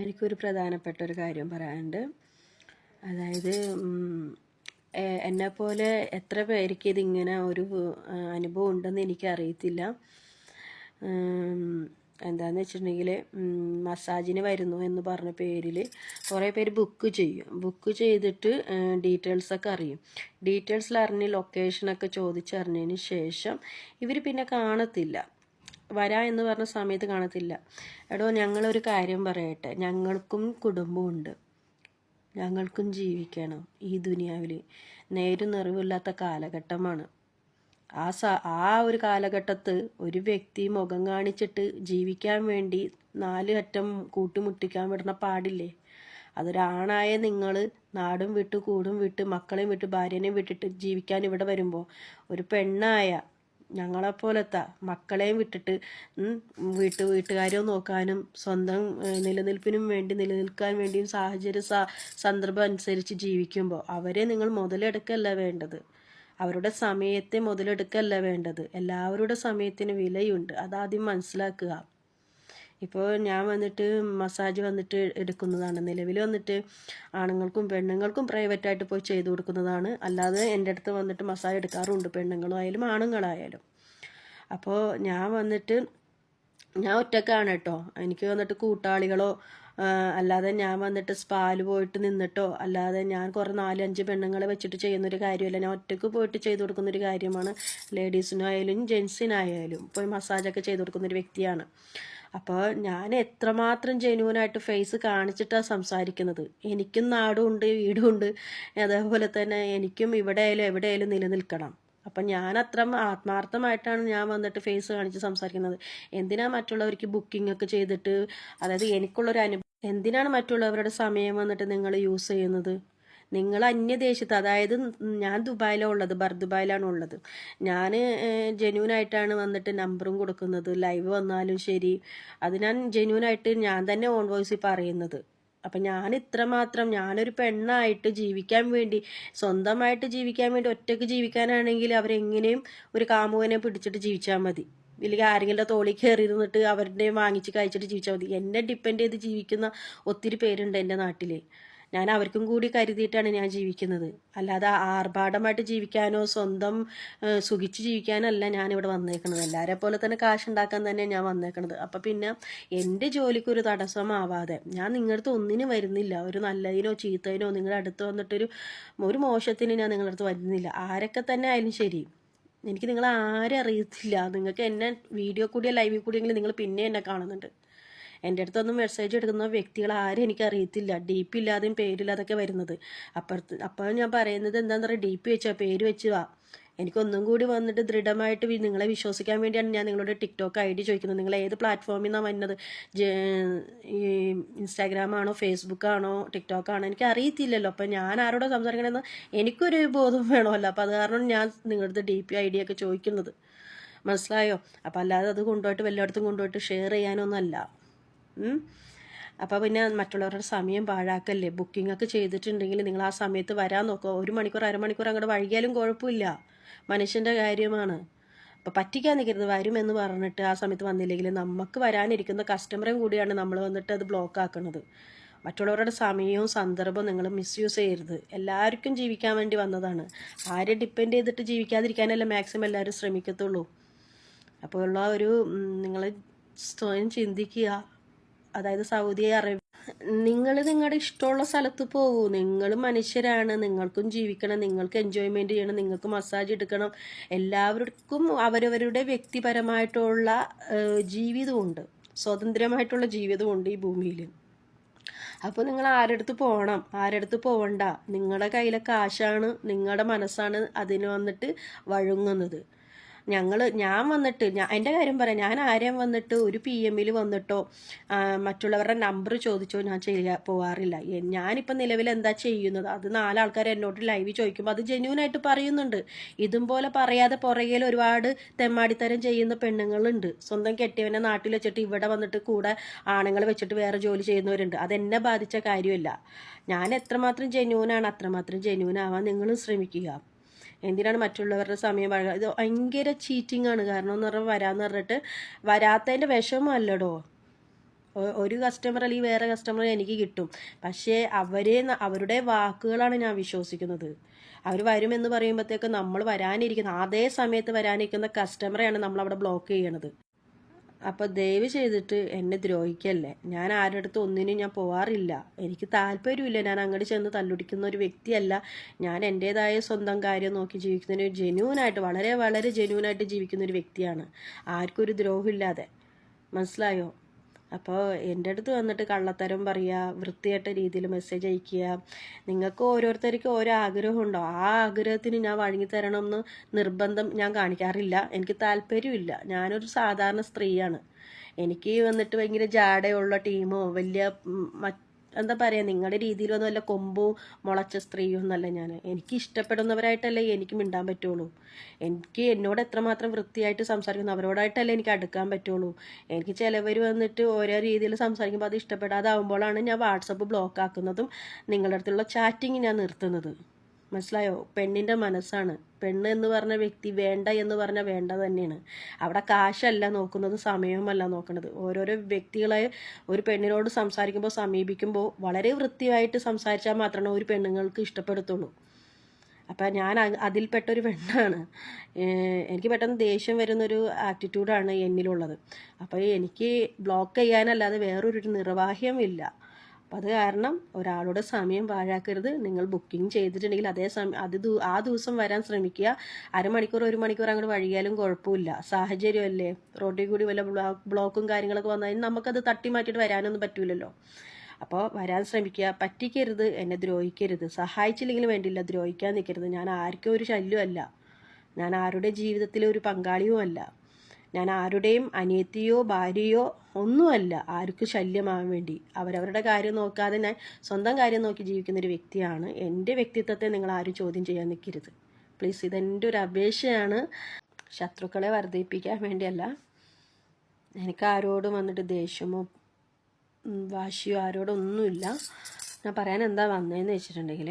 എനിക്കൊരു പ്രധാനപ്പെട്ട ഒരു കാര്യം പറയാനുണ്ട്. അതായത് എന്നെപ്പോലെ എത്ര പേർക്ക് ഇതിങ്ങനെ ഒരു അനുഭവം ഉണ്ടെന്ന് എനിക്കറിയത്തില്ല. എന്താന്ന് വെച്ചിട്ടുണ്ടെങ്കിൽ മസാജിന് വരുന്നു എന്ന് പറഞ്ഞ പേരിൽ കുറേ പേര് ബുക്ക് ചെയ്യും. ബുക്ക് ചെയ്തിട്ട് ഡീറ്റെയിൽസൊക്കെ അറിയും. ഡീറ്റെയിൽസിൽ അറിഞ്ഞ് ലൊക്കേഷനൊക്കെ ചോദിച്ചറിഞ്ഞതിന് ശേഷം ഇവർ പിന്നെ കാണത്തില്ല. വരാ എന്ന് പറഞ്ഞ സമയത്ത് കാണത്തില്ല. എടോ ഞങ്ങളൊരു കാര്യം പറയട്ടെ. ഞങ്ങൾക്കും കുടുംബമുണ്ട് ഞങ്ങൾക്കും ജീവിക്കണം ഈ ദുനിയാവിൽ. നേരും നിറവില്ലാത്ത കാലഘട്ടമാണ്. ആ സ ആ ഒരു കാലഘട്ടത്ത് ഒരു വ്യക്തി മുഖം കാണിച്ചിട്ട് ജീവിക്കാൻ വേണ്ടി നാല് അറ്റം കൂട്ടിമുട്ടിക്കാൻ വിടണ പാടില്ലേ? അതൊരാണായ നിങ്ങൾ നാടും വിട്ട് കൂടും വിട്ട് മക്കളെയും വിട്ട് ഭാര്യനെയും വിട്ടിട്ട് ജീവിക്കാൻ ഇവിടെ വരുമ്പോൾ ഒരു പെണ്ണായ ഞങ്ങളെപ്പോലത്തെ. മക്കളെയും വിട്ടിട്ട് വീട്ട് വീട്ടുകാരെ നോക്കാനും സ്വന്തം നിലനിൽപ്പിനും വേണ്ടി നിലനിൽക്കാൻ വേണ്ടിയും സാഹചര്യ സന്ദർഭം അനുസരിച്ച് ജീവിക്കുമ്പോൾ അവരെ നിങ്ങൾ മുതലെടുക്കല്ല വേണ്ടത്. അവരുടെ സമയത്തെ മുതലെടുക്കല്ല വേണ്ടത്. എല്ലാവരുടെ സമയത്തിന് വിലയുണ്ട്. അതാദ്യം മനസ്സിലാക്കുക. ഇപ്പോൾ ഞാൻ വന്നിട്ട് മസാജ് വന്നിട്ട് എടുക്കുന്നതാണ്. നിലവിൽ വന്നിട്ട് ആണുങ്ങൾക്കും പെണ്ണുങ്ങൾക്കും പ്രൈവറ്റായിട്ട് പോയി ചെയ്തു കൊടുക്കുന്നതാണ്. അല്ലാതെ എന്റെ അടുത്ത് വന്നിട്ട് മസാജ് എടുക്കാറുണ്ട്. പെണ്ണുങ്ങളായാലും ആണുങ്ങളായാലും അപ്പോൾ ഞാൻ വന്നിട്ട് ഞാൻ ഒറ്റക്കാണ് കേട്ടോ. എനിക്ക് വന്നിട്ട് കൂട്ടാളികളോ അല്ലാതെ ഞാൻ വന്നിട്ട് സ്പാൽ പോയിട്ട് നിന്നിട്ടോ അല്ലാതെ ഞാൻ കുറേ നാലഞ്ച് പെണ്ണുങ്ങളെ വെച്ചിട്ട് ചെയ്യുന്നൊരു കാര്യമല്ല. ഞാൻ ഒറ്റയ്ക്ക് പോയിട്ട് ചെയ്തു കൊടുക്കുന്നൊരു കാര്യമാണ്. ലേഡീസിനായാലും ജെൻസിനായാലും പോയി മസാജൊക്കെ ചെയ്തു കൊടുക്കുന്നൊരു വ്യക്തിയാണ്. അപ്പോൾ ഞാൻ എത്രമാത്രം ജെന്യൂനായിട്ട് ഫേസ് കാണിച്ചിട്ടാണ് സംസാരിക്കുന്നത്. എനിക്കും നാടുമുണ്ട് വീടുമുണ്ട്. അതേപോലെ തന്നെ എനിക്കും ഇവിടെ ആയാലും എവിടെ ആയാലും നിലനിൽക്കണം. അപ്പം ഞാൻ അത്ര ആത്മാർത്ഥമായിട്ടാണ് ഞാൻ വന്നിട്ട് ഫേസ് കാണിച്ച് സംസാരിക്കുന്നത്. എന്തിനാ മറ്റുള്ളവർക്ക് ബുക്കിംഗ് ഒക്കെ ചെയ്തിട്ട്? അതായത് എനിക്കുള്ളൊരു അനുഭവം എന്തിനാണ് മറ്റുള്ളവരുടെ സമയം വന്നിട്ട് നിങ്ങൾ യൂസ് ചെയ്യുന്നത്? നിങ്ങൾ അന്യദേശത്ത് അതായത് ഞാൻ ദുബായിലാണ് ഉള്ളത് ബർ ദുബായിലാണ് ഉള്ളത്. ഞാൻ ജെന്യൂനായിട്ടാണ് വന്നിട്ട് നമ്പറും കൊടുക്കുന്നത്. ലൈവ് വന്നാലും ശരി. അത് ഞാൻ ജെന്യൂനായിട്ട് ഞാൻ തന്നെ ഓൺ വോയിസിൽ പറയുന്നത്. അപ്പം ഞാൻ ഇത്രമാത്രം ഞാനൊരു പെണ്ണായിട്ട് ജീവിക്കാൻ വേണ്ടി സ്വന്തമായിട്ട് ജീവിക്കാൻ വേണ്ടി ഒറ്റയ്ക്ക് ജീവിക്കാനാണെങ്കിൽ അവരെങ്ങനെയും ഒരു കാമുകനെ പിടിച്ചിട്ട് ജീവിച്ചാൽ മതി. ഇല്ലെങ്കിൽ ആരെങ്കിലും തോളി കയറി ഇരുന്നിട്ട് അവരുടെ വാങ്ങിച്ച് കഴിച്ചിട്ട് ജീവിച്ചാൽ മതി. എന്നെ ഡിപ്പെൻഡ് ചെയ്ത് ജീവിക്കുന്ന ഒത്തിരി പേരുണ്ട് എന്റെ നാട്ടിൽ. ഞാൻ അവർക്കും കൂടി കരുതിയിട്ടാണ് ഞാൻ ജീവിക്കുന്നത്. അല്ലാതെ ആർഭാടമായിട്ട് ജീവിക്കാനോ സ്വന്തം സുഖിച്ച് ജീവിക്കാനല്ല ഞാനിവിടെ വന്നേക്കുന്നത് എല്ലാവരെ പോലെ തന്നെ കാശ് ഉണ്ടാക്കാൻ തന്നെ ഞാൻ വന്നേക്കുന്നത് അപ്പം പിന്നെ എന്റെ ജോലിക്ക് ഒരു തടസ്സമാവാതെ ഞാൻ നിങ്ങളടുത്ത് ഒന്നിനും വരുന്നില്ല. ഒരു നല്ലതിനോ ചീത്തതിനോ നിങ്ങളുടെ അടുത്ത് വന്നിട്ടൊരു ഒരു മോശത്തിന് ഞാൻ നിങ്ങളടുത്ത് വരുന്നില്ല. ആരൊക്കെ തന്നെ ആയാലും ശരി. എനിക്ക് നിങ്ങളെ ആരും അറിയത്തില്ല. നിങ്ങൾക്ക് എന്നെ വീഡിയോ കൂടിയോ ലൈവിൽ കൂടിയെങ്കിലും നിങ്ങൾ പിന്നെ എന്നെ കാണുന്നുണ്ട്. എന്റെ അടുത്തൊന്നും മെസ്സേജ് എടുക്കുന്ന വ്യക്തികൾ ആരും എനിക്ക് അറിയത്തില്ല. ഡി പി ഇല്ലാതെയും പേരില്ലാതൊക്കെ വരുന്നത്. അപ്പുറത്ത് അപ്പോൾ ഞാൻ പറയുന്നത് എന്താണെന്ന് പറയുക ഡി പി വെച്ചാൽ പേര് വെച്ച്. വാ എനിക്കൊന്നും കൂടി വന്നിട്ട് ദൃഢമായിട്ട് നിങ്ങളെ വിശ്വസിക്കാൻ വേണ്ടിയാണ് ഞാൻ നിങ്ങളോട് ടിക്ടോക്ക് ഐ ഡി ചോദിക്കുന്നത്. നിങ്ങൾ ഏത് പ്ലാറ്റ്ഫോമിൽ നിന്നാണ് വന്നത്? ജെ- ഈ ഇൻസ്റ്റാഗ്രാമാണോ ഫേസ്ബുക്കാണോ ടിക്ടോക്കാണോ എനിക്ക് അറിയത്തില്ലല്ലോ. അപ്പം ഞാൻ ആരോടോ സംസാരിക്കണമെന്ന് എനിക്കൊരു ബോധം വേണമല്ലോ. അപ്പം അത് കാരണം ഞാൻ നിങ്ങളുടെ ഡി പി ഐ ഡി ഒക്കെ ചോദിക്കുന്നത്. മനസ്സിലായോ? അപ്പം അല്ലാതെ അത് കൊണ്ടുപോയിട്ട് വല്ലയിടത്തും കൊണ്ടുപോയിട്ട് ഷെയർ ചെയ്യാനൊന്നുമല്ല. അപ്പോൾ പിന്നെ മറ്റുള്ളവരുടെ സമയം പാഴാക്കല്ലേ? ബുക്കിംഗ് ഒക്കെ ചെയ്തിട്ടുണ്ടെങ്കിൽ നിങ്ങൾ ആ സമയത്ത് വരാൻ നോക്കുക. ഒരു മണിക്കൂർ അരമണിക്കൂർ അങ്ങോട്ട് വൈകിയാലും കുഴപ്പമില്ല. മനുഷ്യന്റെ കാര്യമാണ്. അപ്പോൾ പറ്റിക്കാൻ നിൽക്കരുത് വരുമെന്ന് പറഞ്ഞിട്ട് ആ സമയത്ത് വന്നില്ലെങ്കിൽ നമുക്ക് വരാനിരിക്കുന്ന കസ്റ്റമറേയും കൂടിയാണ് നമ്മൾ വന്നിട്ട് അത് ബ്ലോക്ക് ആക്കുന്നത് മറ്റുള്ളവരുടെ സമയവും സന്ദർഭവും നിങ്ങൾ മിസ്യൂസ് ചെയ്യരുത്. എല്ലാവർക്കും ജീവിക്കാൻ വേണ്ടി വന്നതാണ്. ആരെ ഡിപ്പെൻഡ് ചെയ്തിട്ട് ജീവിക്കാതിരിക്കാനല്ലേ മാക്സിമം എല്ലാവരും ശ്രമിക്കത്തുള്ളൂ. അപ്പോൾ ഉള്ള ഒരു നിങ്ങൾ സ്വയം ചിന്തിക്കുക. അതായത് സൗദി അറേബ്യ നിങ്ങൾ നിങ്ങളുടെ ഇഷ്ടമുള്ള സ്ഥലത്ത് പോകൂ. നിങ്ങൾ മനുഷ്യരാണ്. നിങ്ങൾക്കും ജീവിക്കണം. നിങ്ങൾക്ക് എൻജോയ്മെന്റ് ചെയ്യണം. നിങ്ങൾക്ക് മസാജ് എടുക്കണം. എല്ലാവർക്കും അവരവരുടെ വ്യക്തിപരമായിട്ടുള്ള ജീവിതമുണ്ട്. സ്വതന്ത്രമായിട്ടുള്ള ജീവിതമുണ്ട് ഈ ഭൂമിയിൽ. അപ്പോൾ നിങ്ങൾ ആരടുത്ത് പോകണം? ആരടുത്ത് പോകണ്ട നിങ്ങളുടെ കയ്യിലെ കാശാണ് നിങ്ങളുടെ മനസ്സാണ് അതിന് വന്നിട്ട് വഴങ്ങുന്നത്. ഞങ്ങൾ ഞാൻ വന്നിട്ട് ഞാൻ എന്റെ കാര്യം പറയാം. ഞാൻ ആരെയും വന്നിട്ട് ഒരു പി എമ്മിൽ വന്നിട്ടോ മറ്റുള്ളവരുടെ നമ്പർ ചോദിച്ചോ ഞാൻ ചെയ്യാ പോവാറില്ല. ഞാനിപ്പോൾ നിലവിൽ എന്താ ചെയ്യുന്നത്? അത് നാലാൾക്കാർ എന്നോട് ലൈവ് ചോദിക്കുമ്പോൾ അത് ജെന്യൂനായിട്ട് പറയുന്നുണ്ട്. ഇതും പോലെ പറയാതെ പുറകിൽ ഒരുപാട് തെമ്മാടിത്തരം ചെയ്യുന്ന പെണ്ണുങ്ങളുണ്ട്. സ്വന്തം കെട്ടിയവനെ നാട്ടിൽ വെച്ചിട്ട് ഇവിടെ വന്നിട്ട് കൂടെ ആണുങ്ങൾ വെച്ചിട്ട് വേറെ ജോലി ചെയ്യുന്നവരുണ്ട്. അതെന്നെ ബാധിച്ച കാര്യമല്ല. ഞാൻ എത്രമാത്രം ജെന്യൂനാണ് അത്രമാത്രം ജെന്യൂനാവാൻ നിങ്ങളും ശ്രമിക്കുക. എന്തിനാണ് മറ്റുള്ളവരുടെ സമയം പഴക ഇത് ഭയങ്കര ചീറ്റിംഗ് ആണ്. കാരണം എന്ന് പറഞ്ഞാൽ വരാന്ന് പറഞ്ഞിട്ട് വരാത്തതിന്റെ വിഷമല്ലടോ. ഒരു കസ്റ്റമർ അല്ലെങ്കിൽ വേറെ കസ്റ്റമർ എനിക്ക് കിട്ടും. പക്ഷേ അവരെ അവരുടെ വാക്കുകളാണ് ഞാൻ വിശ്വസിക്കുന്നത്. അവർ വരുമെന്ന് പറയുമ്പോഴത്തേക്ക് നമ്മൾ വരാനിരിക്കുന്ന അതേ സമയത്ത് വരാനിരിക്കുന്ന കസ്റ്റമറെയാണ് നമ്മൾ നമ്മളവിടെ ബ്ലോക്ക് ചെയ്യണത്. അപ്പോൾ ദയവ് ചെയ്തിട്ട് എന്നെ ദ്രോഹിക്കല്ലേ? ഞാൻ ആരുടെ അടുത്ത് ഒന്നിനും ഞാൻ പോവാറില്ല. എനിക്ക് താല്പര്യമില്ല ഞാൻ അങ്ങോട്ട് ചെന്ന് തല്ലുടിക്കുന്ന ഒരു വ്യക്തിയല്ല. ഞാൻ എന്റേതായ സ്വന്തം കാര്യം നോക്കി ജീവിക്കുന്ന ഒരു ജെന്യൂനായിട്ട് വളരെ വളരെ ജെന്യൂനായിട്ട് ജീവിക്കുന്ന ഒരു വ്യക്തിയാണ്. ആർക്കും ഒരു ദ്രോഹമില്ലാതെ. മനസ്സിലായോ? അപ്പോൾ എന്റെ അടുത്ത് വന്നിട്ട് കള്ളത്തരം പറയുക വൃത്തിയായിട്ട രീതിയിൽ മെസ്സേജ് അയക്കുക നിങ്ങൾക്ക് ഓരോരുത്തർക്കും ഓരോ ആഗ്രഹം ഉണ്ടോ ആ ആഗ്രഹത്തിന് ഞാൻ വഴങ്ങിത്തരണം എന്ന് നിർബന്ധം ഞാൻ കാണിക്കാറില്ല. എനിക്ക് താല്പര്യമില്ല. ഞാനൊരു സാധാരണ സ്ത്രീയാണ്. എനിക്ക് വന്നിട്ട് ഭയങ്കര ജാടയുള്ള ടീമോ വലിയ എന്താ പറയുക നിങ്ങളുടെ രീതിയിലൊന്നും വല്ല കൊമ്പും മുളച്ച സ്ത്രീയും എന്നല്ല ഞാൻ എനിക്ക് ഇഷ്ടപ്പെടുന്നവരായിട്ടല്ലേ എനിക്ക് മിണ്ടാൻ പറ്റുള്ളൂ. എനിക്ക് എന്നോട് എത്രമാത്രം വൃത്തിയായിട്ട് സംസാരിക്കുന്നു അവരോടായിട്ടല്ലേ എനിക്ക് അടുക്കാൻ പറ്റുള്ളൂ. എനിക്ക് ചിലവർ വന്നിട്ട് ഓരോ രീതിയിൽ സംസാരിക്കുമ്പോൾ അത് ഇഷ്ടപ്പെടാതാവുമ്പോഴാണ് ഞാൻ വാട്സപ്പ് ബ്ലോക്ക് ആക്കുന്നതും നിങ്ങളുടെ അടുത്തുള്ള ചാറ്റിങ് ഞാൻ നിർത്തുന്നത്. മനസ്സിലായോ? പെണ്ണിന്റെ മനസ്സാണ്. പെണ്ണ് എന്ന് പറഞ്ഞ വ്യക്തി വേണ്ട എന്ന് പറഞ്ഞാൽ വേണ്ട തന്നെയാണ്. അവിടെ കാശല്ല നോക്കുന്നത് സമയവുമല്ല നോക്കുന്നത്. ഓരോരോ വ്യക്തികളെ ഒരു പെണ്ണിനോട് സംസാരിക്കുമ്പോൾ സമീപിക്കുമ്പോൾ വളരെ വൃത്തിയായിട്ട് സംസാരിച്ചാൽ മാത്രമേ ഒരു പെണ്ണുങ്ങൾക്ക് ഇഷ്ടപ്പെടുത്തുള്ളൂ. അപ്പം ഞാൻ അതിൽപ്പെട്ട അതിൽപ്പെട്ടൊരു പെണ്ണാണ്. എനിക്ക് പെട്ടെന്ന് ദേഷ്യം വരുന്നൊരു ആറ്റിറ്റ്യൂഡാണ് എന്നിലുള്ളത്. അപ്പോൾ എനിക്ക് ബ്ലോക്ക് ചെയ്യാനല്ലാതെ വേറൊരു നിർവാഹ്യമില്ല അപ്പം അത് കാരണം ഒരാളുടെ സമയം പാഴാക്കരുത്. നിങ്ങൾ ബുക്കിംഗ് ചെയ്തിട്ടുണ്ടെങ്കിൽ അതേ സമയം അത് ആ ദിവസം വരാൻ ശ്രമിക്കുക. അരമണിക്കൂർ ഒരു മണിക്കൂർ അങ്ങോട്ട് വഴിയാലും കുഴപ്പമില്ല. സാഹചര്യമല്ലേ? റോഡിൽ കൂടി വല്ല ബ്ലോക്കും കാര്യങ്ങളൊക്കെ വന്നാൽ നമുക്കത് തട്ടി മാറ്റിയിട്ട് വരാനൊന്നും പറ്റൂലല്ലോ. അപ്പോൾ വരാൻ ശ്രമിക്കുക. പറ്റിക്കരുത് എന്നെ ദ്രോഹിക്കരുത്. സഹായിച്ചില്ലെങ്കിലും വേണ്ടില്ല ദ്രോഹിക്കാൻ നിൽക്കരുത്. ഞാൻ ആർക്കും ഒരു ശല്യമല്ല. ഞാൻ ആരുടെ ജീവിതത്തിലെ ഒരു പങ്കാളിയുമല്ല. ഞാൻ ആരുടെയും അനിയത്തിയോ ഭാര്യയോ ഒന്നുമല്ല ആർക്കും ശല്യമാകാൻ വേണ്ടി. അവരവരുടെ കാര്യം നോക്കാതെ ഞാൻ സ്വന്തം കാര്യം നോക്കി ജീവിക്കുന്ന ഒരു വ്യക്തിയാണ്. എന്റെ വ്യക്തിത്വത്തെ നിങ്ങൾ ആരും ചോദ്യം ചെയ്യാൻ നിൽക്കരുത്. പ്ലീസ് ഇതെന്റെ ഒരു അപേക്ഷയാണ്. ശത്രുക്കളെ വർദ്ധിപ്പിക്കാൻ വേണ്ടിയല്ല. എനിക്ക് ആരോടും വന്നിട്ട് ദേഷ്യമോ വാശിയോ ആരോടും ഒന്നുമില്ല. ഞാൻ പറയാൻ എന്താ വന്നതെന്ന് വെച്ചിട്ടുണ്ടെങ്കിൽ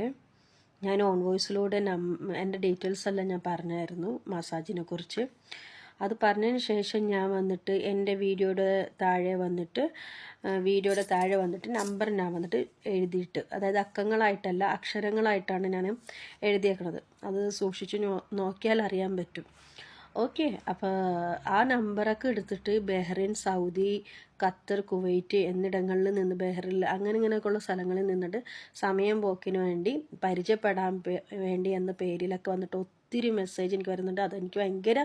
ഞാൻ ഓൺ വോയിസിലൂടെ നം എന്റെ ഡീറ്റെയിൽസ് എല്ലാം ഞാൻ പറഞ്ഞായിരുന്നു മസാജിനെ കുറിച്ച് അത് പറഞ്ഞതിന് ശേഷം ഞാൻ വന്നിട്ട് എന്റെ വീഡിയോയുടെ താഴെ വന്നിട്ട് വീഡിയോയുടെ താഴെ വന്നിട്ട് നമ്പർ ഞാൻ വന്നിട്ട് എഴുതിയിട്ട് അതായത് അക്കങ്ങളായിട്ടല്ല അക്ഷരങ്ങളായിട്ടാണ് ഞാൻ എഴുതിയേക്കണത്. അത് സൂക്ഷിച്ച് നോക്കിയാൽ അറിയാൻ പറ്റും. ഓക്കെ അപ്പോൾ ആ നമ്പറൊക്കെ എടുത്തിട്ട് ബഹ്റൈൻ സൗദി ഖത്തർ കുവൈറ്റ് എന്നിടങ്ങളിൽ നിന്ന് ബഹ്റിൽ അങ്ങനെ ഇങ്ങനെയൊക്കെയുള്ള സ്ഥലങ്ങളിൽ നിന്നിട്ട് സമയം പോക്കിന് വേണ്ടി പരിചയപ്പെടാൻ വേണ്ടി എന്ന പേരിലൊക്കെ വന്നിട്ട് ഒത്തിരി മെസ്സേജ് എനിക്ക് വരുന്നുണ്ട്. അതെനിക്ക് ഭയങ്കര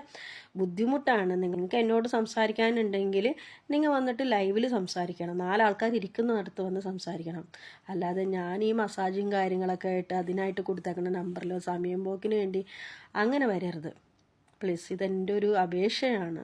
ബുദ്ധിമുട്ടാണ്. നിങ്ങൾക്ക് എന്നോട് സംസാരിക്കാനുണ്ടെങ്കിൽ നിങ്ങൾ വന്നിട്ട് ലൈവിൽ സംസാരിക്കണം. നാലാൾക്കാർ ഇരിക്കുന്നിടത്ത് വന്ന് സംസാരിക്കണം. അല്ലാതെ ഞാൻ ഈ മസാജും കാര്യങ്ങളൊക്കെ ആയിട്ട് അതിനായിട്ട് കൊടുത്തേക്കുന്ന നമ്പറിലോ സമയം പോക്കിന് വേണ്ടി അങ്ങനെ വരരുത്. പ്ലീസ് ഇതെന്റെ ഒരു അപേക്ഷയാണ്.